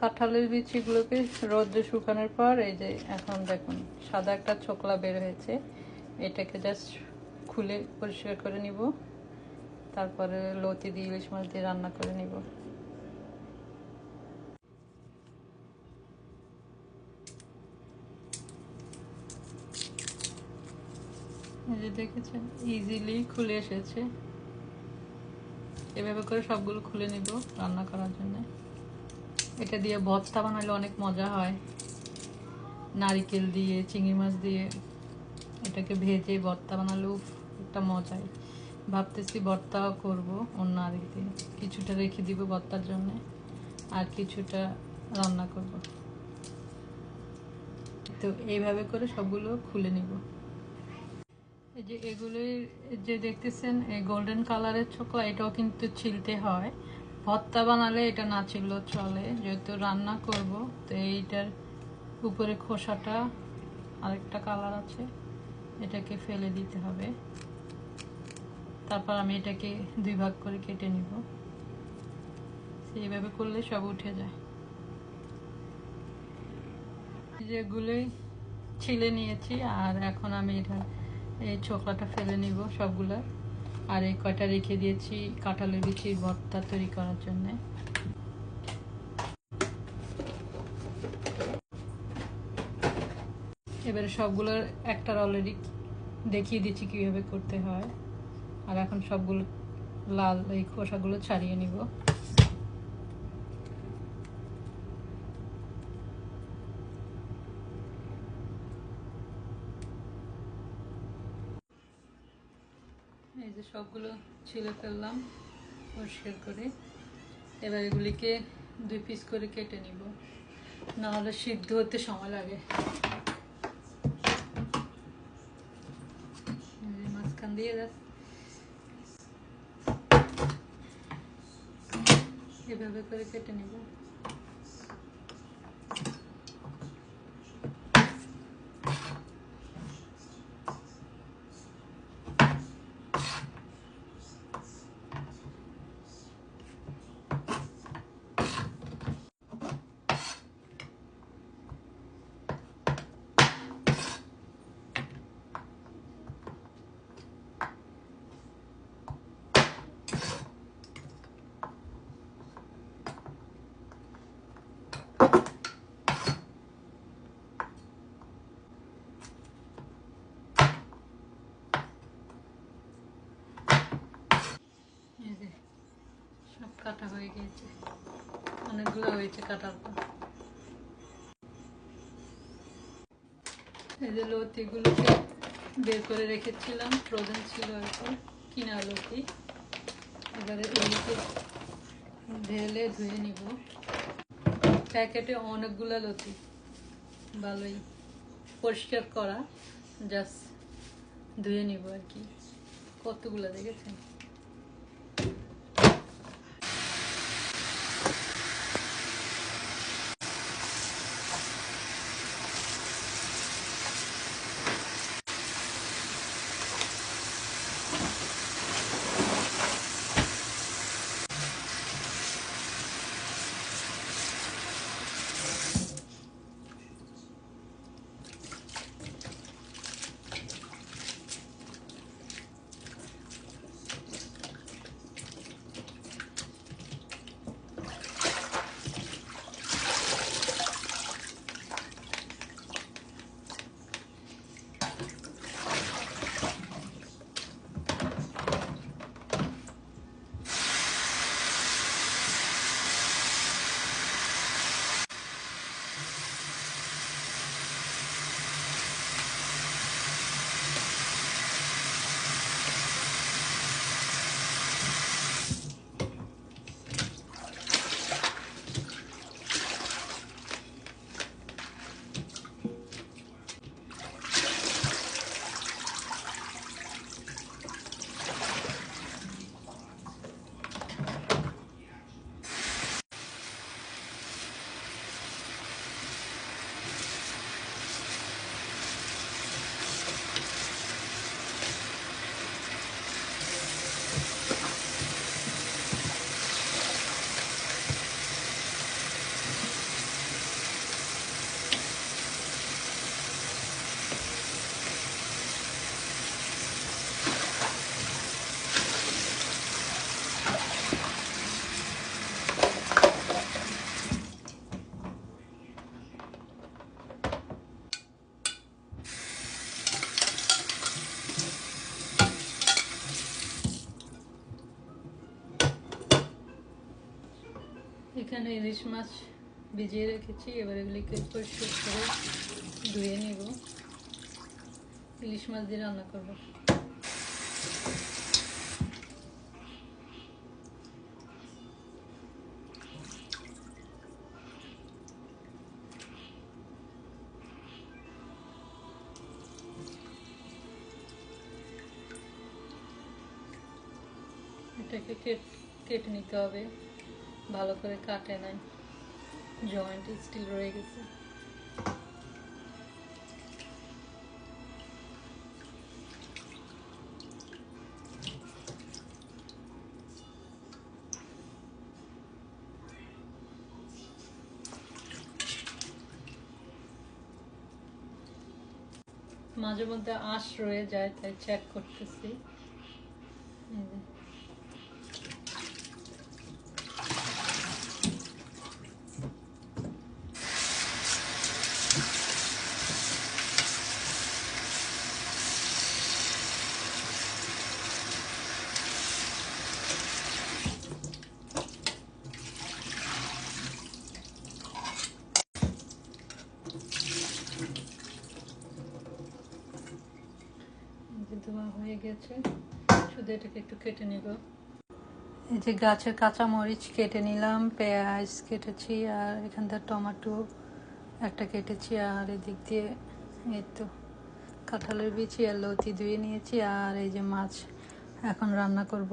কাঁঠালের বিচিগুলোকে রোদ্রে শুকানোর পর, এই যে এখন দেখুন, সাদা একটা ছোকলা বের হয়েছে। এটাকে জাস্ট খুলে পরিষ্কার করে নিব। তারপরে লতি দিয়ে ইলিশ মাছ দিয়ে রান্না করে নিব। যে দেখেছেন ইজিলি খুলে এসেছে। এভাবে করে সবগুলো খুলে নিব রান্না করার জন্য। এটা দিয়ে ভর্তা বানালে অনেক মজা হয়। নারিকেল দিয়ে, চিংড়ি মাছ দিয়ে এটাকে ভেজে ভর্তা বানালেও একটা মজাই। ভাবতেছি ভর্তাও করব অন্য আরেক দিন কিছুটা রেখে দিব ভর্তার জন্য আর কিছুটা রান্না করব। তো এইভাবে করে সবগুলো খুলে নিব। এই যে এগুলোই যে দেখতেছেন, এই গোল্ডেন কালারের ছোকলা, এটাও কিন্তু ছিলতে হয়। ভর্তা বানালে এটা না ছিললেও চলে। যেহেতু রান্না করব, তো এইটার উপরে খোসাটা আরেকটা কালার আছে, এটাকে ফেলে দিতে হবে। তারপর আমি এটাকে দুই ভাগ করে কেটে নিব। এইভাবে করলে সব উঠে যায়। যেগুলোই ছিলে নিয়েছি, আর এখন আমি এটা, এই ছোকলাটা ফেলে নিব সবগুলা। আর এই কয়টা রেখে দিয়েছি কাঁঠালের বিচির ভর্তা তৈরি করার জন্য। এবারে সবগুলোর একটা অলরেডি দেখিয়ে দিচ্ছি কীভাবে করতে হয়। আর এখন সবগুলো লাল এই খোসাগুলো ছাড়িয়ে নিব। এই যে সবগুলো ছিলে ফেললাম, পরিষ্কার করে। এবার এগুলিকে দুই পিস করে কেটে নিব। নাহলে সিদ্ধ হতে সময় লাগে। মাঝখান দিয়ে যাচ্ছে এভাবে করে কেটে নিব। সব কাটা হয়ে অনেকগুলো হয়েছে কাটার পর। এই যে লতিগুলোকে বের করে রেখেছিলাম ছিল কি কিনা লতি। এবারে এগুলোকে ঢেলে ধুয়ে নিব। প্যাকেটে অনেকগুলো লতি। ভালোই পরিষ্কার করা জাস্ট ধুয়ে নিব আর কি। কতগুলো দেখেছেন? এখানে ইলিশ মাছ ভিজিয়ে রেখেছি, এবার এগুলিকে পরিষ্কার করে ধুয়ে নিব। ইলিশ মাছ দিয়ে রান্না করব। এটাকে কেট- কেটে নিতে হবে। ভালো করে কাটে নাই। জয়েন্ট স্টিল রয়ে গেছে। মাঝে মধ্যে আঁশ রয়ে যায়, তাই চেক করতেছি। গেছে। শুধু এটাকে একটু কেটে নেব। এই যে গাছের কাঁচামরিচ কেটে নিলাম, পেঁয়াজ কেটেছি, আর এখান থেকে টমেটো একটা কেটেছি, আর এদিক দিয়ে এই তো কাঁঠালের বিচি আর লতি ধুয়ে নিয়েছি, আর এই যে মাছ এখন রান্না করব।